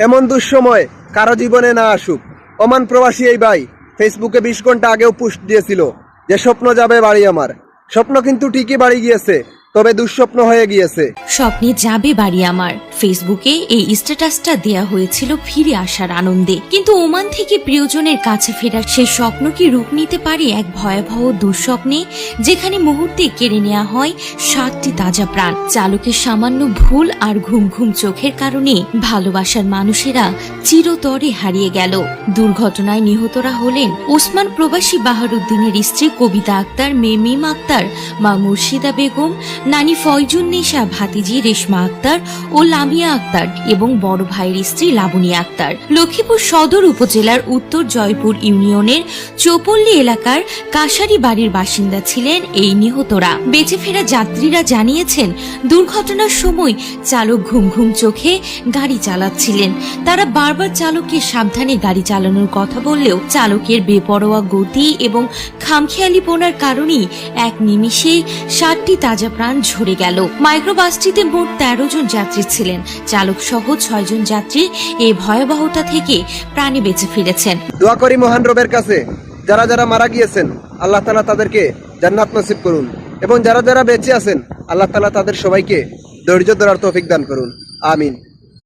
এমন দুঃসময় কারও জীবনে না আসুক। ওমান প্রবাসী এই ভাই ফেসবুকে বিশ ঘণ্টা আগেও পোস্ট দিয়েছিল যে, স্বপ্ন যাবে বাড়ি আমার। স্বপ্ন কিন্তু ঠিকই বাড়ি গিয়েছে। তবে দুঃস্বপ্ন হয়ে গিয়েছে। স্বপ্নে যাবে বাড়ি আমার। ফেসবুকে এই স্ট্যাটাসটা দেয়া হয়েছিল ফিরে আসার আনন্দে। কিন্তু ওমান থেকে প্রিয়জনের কাছে ফেরার সেই স্বপ্ন কি রূপ নিতে পারে এক ভয়াবহ দুঃস্বপ্নে? যেখানে মুহূর্তে কেড়ে নেওয়া হয় সাতটি তাজা প্রাণ। চালকের সামান্য ভুল আর ঘুম ঘুম চোখের কারণে ভালোবাসার মানুষেরা চিরতরে হারিয়ে গেল। দুর্ঘটনায় নিহতরা হলেন ওসমান প্রবাসী বাহারুদ্দিনের স্ত্রী কবিতা আক্তার মেয়ে মিম আক্তার, মা মুর্শিদা বেগম নানি ফয়জুন ফয়জুন্নেশা ভাতিজি রেশমা আক্তার ও লামিয়া আক্তার এবং বড় ভাইয়ের স্ত্রী লাবণী আক্তার। লক্ষ্মীপুর সদর উপজেলার উত্তর জয়পুর ইউনিয়নের চৌপল্লী এলাকার কাশারি বাড়ির বাসিন্দা ছিলেন এই নিহতরা। বেঁচে ফেরা যাত্রীরা জানিয়েছেন, দুর্ঘটনার সময় চালক ঘুম ঘুম চোখে গাড়ি চালাচ্ছিলেন। তারা বারবার চালককে সাবধানে গাড়ি চালানোর কথা বললেও চালকের বেপরোয়া গতি এবং খামখেয়ালিপনার কারণেই এক নিমিষে ষাটটি তাজা প্রাণ ঝরে গেল। মাইক্রোবাসটিতে মোট তেরো জন যাত্রী ছিলেন। চালক সহ ছয়জন যাত্রী এই ভয়াবহতা থেকে প্রাণে বেঁচে ফিরেছেন। দোয়া করি মহান রবের কাছে, যারা যারা মারা গিয়েছেন, আল্লাহ তালা তাদেরকে জান্নাত নসিব করুন। এবং যারা যারা বেঁচে আছেন, আল্লাহ তালা তাদের সবাইকে ধৈর্য ধরার তৌফিক দান করুন। আমিন।